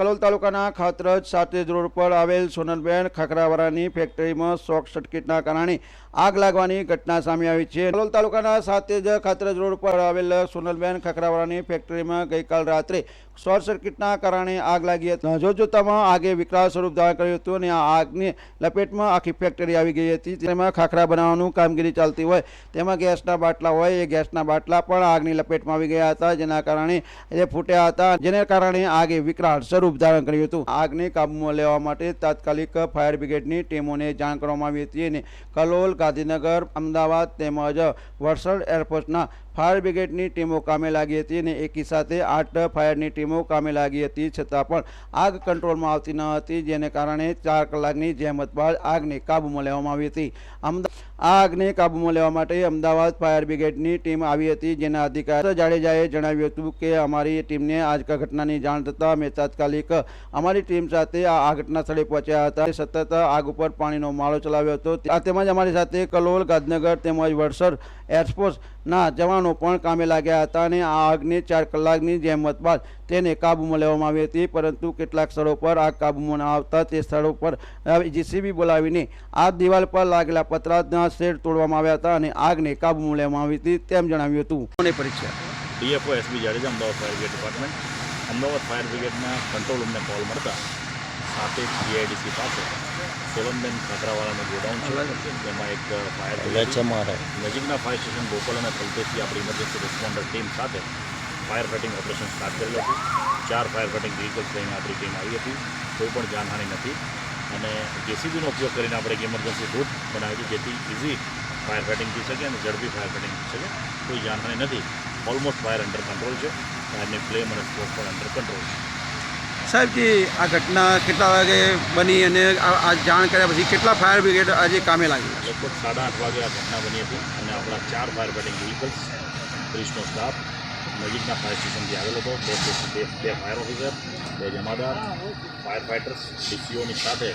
કલોલ તાલુકાના ખાતરજ સાતેજ રોડ પર આવેલ સોનલબેન ખખરાવાળાની ફેક્ટરીમાં શોર્ટ સર્કિટના કારણે આગ લાગવાની ઘટના સામે આવી છે. કલોલ તાલુકાના સાતેજ ખાતરજ રોડ પર આવેલ સોનલબેન ખખરાવાળાની ફેક્ટરીમાં ગઈકાલ રાત્રે શોર્ટ સર્કિટના કારણે આગ લાગી હતી. જોતજોતામાં આગે વિકરાળ સ્વરૂપ ધારણ કર્યું હતું અને આ આગની લપેટમાં આખી ફેક્ટરી આવી ગઈ હતી. તેમાં ખાખરા બનાવવાનું કામગીરી ચાલતી હોય, તેમાં ગેસના બાટલા હોય, એ ગેસના બાટલા પણ આગની લપેટમાં આવી ગયા હતા, જેના કારણે એ ફૂટ્યા હતા, જેને કારણે આગે વિકરાળ સ્વરૂપ ધારણ કર્યું હતું. આગને કાબૂમાં લેવા માટે તાત્કાલિક ફાયર બ્રિગેડની ટીમોને જાણ કરવામાં આવી હતી અને કલોલ, ગાંધીનગર, અમદાવાદ તેમજ વલસાડ એરપોર્ટના ફાયર બ્રિગેડની ટીમો કામે લાગી હતી અને એકી સાથે આઠ ફાયરની ટીમો કામે લાગી હતી. છતાં પણ આગ કંટ્રોલમાં આવતી ન હતી, જેને કારણે ચાર કલાકની જહેમત બાદ આગને કાબૂમાં લેવામાં આવી હતી. આ આગને કાબૂમાં લેવા માટે અમદાવાદ ફાયર બ્રિગેડની ટીમ આવી હતી, જેના અધિકારી જાડેજાએ જણાવ્યું હતું કે અમારી ટીમને આજ ઘટનાની જાણ થતાં અમે તાત્કાલિક અમારી ટીમ સાથે આ આ ઘટના સ્થળે પહોંચ્યા હતા. સતત આગ ઉપર પાણીનો માળો ચલાવ્યો હતો. તેમજ અમારી સાથે કલોલ ગાંધીનગર તેમજ વડસર એરફોર્સના જવાનો પણ કામે લાગ્યા હતા અને આ આગને ચાર કલાકની જહેમત બાદ તેને કાબૂમાં લેવામાં આવી હતી. પરંતુ કેટલાક સ્થળો પર આગ કાબૂમાં ન આવતા તે સ્થળો પર જીસીબી બોલાવીને આ દિવાલ પર લાગેલા પતરાના શેડ તોડવામાં આવ્યા હતા અને આગને કાબૂમાં લેવામાં આવી હતી તેમ જણાવ્યું હતું. પરીક્ષા? DFO SB Jadeja Ahmedabad fire department. Ahmedabad fire બ્રિગેડના control રૂમને કોલ મળતા સાથે જીઆઈડીસી પાસે સોલનબેન ખાતરાવાળાનું ગોડાઉન છે તેમાં એક ફાયર નજીકના ફાયર સ્ટેશન બોપલ અને થલતેજથી આપણી ઇમરજન્સી રિસ્પોન્ડર ટીમ સાથે ફાયર ફાઇટિંગ ઓપરેશન સ્ટાર્ટ કરેલું હતું ચાર ફાયર ફાઇટિંગ વ્હીકલ્સ લઈને આપણી ટીમ આવી હતી કોઈ પણ જાનહાનિ નથી અને જેસીબીનો ઉપયોગ કરીને આપણે એક ઇમરજન્સી રૂટ બનાવી છે જેથી ઇઝી ફાયર ફાઇટિંગ થઈ શકે અને ઝડપી ફાયર ફાઇટિંગ થઈ શકે કોઈ જાનહાનિ નથી ઓલમોસ્ટ ફાયર અંડર કંટ્રોલ છે ફાયરની ફ્લેમ અને સ્મોક પણ અંડર કંટ્રોલ સાહેબજી આ ઘટના કેટલા વાગે બની અને આ જાણ કર્યા પછી કેટલા ફાયર બ્રિગેડ આજે કામે લાગી લગભગ સાડા આઠ વાગે આ ઘટના બની હતી અને આપણા ચાર ફાયર ફાઇટિંગ વ્હીકલ્સ પોલીસનો સ્ટાફ નજીકના ફાયર સ્ટેશનથી આવેલો હતો. બે બે બે ફાયર ઓફિસર બે જમાદાર ફાયર ફાઇટર્સ ડીસીઓની સાથે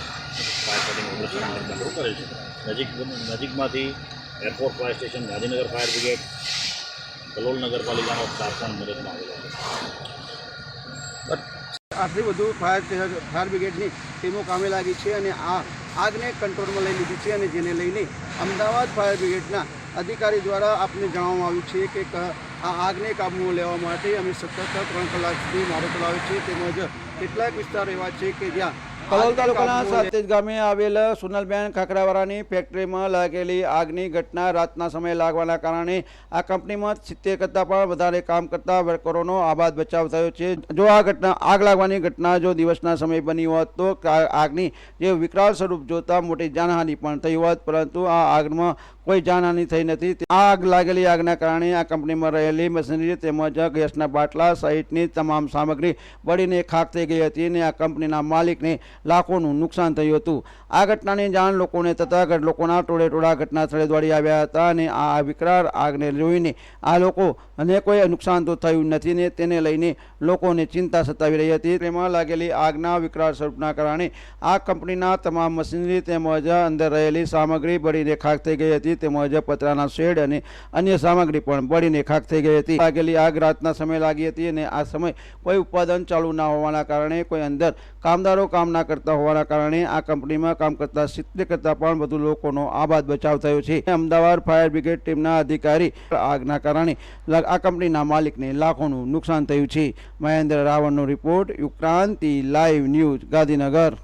ફાયર ફાઇટિંગ ઓપરેશન અંદર કંટ્રોલ કરે છે. નજીક નજીકમાંથી airport fire station Gandhinagar fire brigade Kalol નગરપાલિકાનો staff પણ મદદમાં આટલી બધું ફાયર ફાયર બ્રિગેડની ટીમો કામે લાગી છે અને આ આગને કંટ્રોલમાં લઈ લીધી છે અને જેને લઈને અમદાવાદ ફાયર બ્રિગેડના અધિકારી દ્વારા આપને જણાવવામાં આવ્યું છે કે આ આગને કાબૂમાં લેવા માટે અમે સતત ત્રણ કલાક સુધી મારો ચલાવ્યો છે તેમજ કેટલાક વિસ્તાર એવા છે કે જ્યાં કલોલ તાલુકાના સાતેજ ગામે આવેલ સુનલબેન ખાખરાવાળાની ફેક્ટરીમાં લાગેલી આગની ઘટના રાતના સમયે લાગવાના કારણે આ કંપનીમાં સિત્તેર કરતાં પણ વધારે કામ કરતા વર્કરોનો આબાદ બચાવ થયો છે. જો આ ઘટના આગ લાગવાની ઘટના જો દિવસના સમયે બની હોત તો આગની જે વિકરાળ સ્વરૂપ જોતા મોટી જાનહાનિ પણ થઈ હોત, પરંતુ આ આગમાં કોઈ જાનહાનિ થઈ નથી. આગ લાગેલી આગના કારણે આ કંપનીમાં રહેલી મશીનરી તેમજ ગેસના બાટલા સહિતની તમામ સામગ્રી બળીને ખાખ થઈ ગઈ હતી અને આ કંપનીના માલિકને લાખોનું નુકસાન થયું હતું. આ ઘટનાની જાણ લોકોને થતાં લોકોના ટોળે ટોળા ઘટના સ્થળે દોડી આવ્યા હતા અને આ વિકરાળ આગને જોઈને આ લોકો અને કોઈ નુકસાન તો થયું નથી ને તેને લઈને લોકોને ચિંતા સતાવી રહી હતી. તેમાં લાગેલી આગના વિકરાળ સ્વરૂપના કારણે આ કંપનીના તમામ મશીનરી તેમજ અંદર રહેલી સામગ્રી બળીને ખાક થઈ ગઈ હતી. તેમજ પતરાના શેડ અને અન્ય સામગ્રી પણ બળીને ખાક થઈ ગઈ હતી. લાગેલી આગ રાતના સમય લાગી હતી અને આ સમય કોઈ ઉત્પાદન ચાલુ ના હોવાના કારણે કોઈ અંદર કામદારો કામ ના કરતા હોવાના કારણે આ કંપનીમાં કામ કરતા સિત્તેર કરતાં પણ વધુ લોકોનો આબાદ બચાવ થયો છે. અમદાવાદ ફાયર બ્રિગેડ ટીમના અધિકારી આગના કારણે આ કંપનીના માલિકને લાખોનું નુકસાન થયું છે. Mahendra રાવણનો report Yukranti live news Gandhinagar.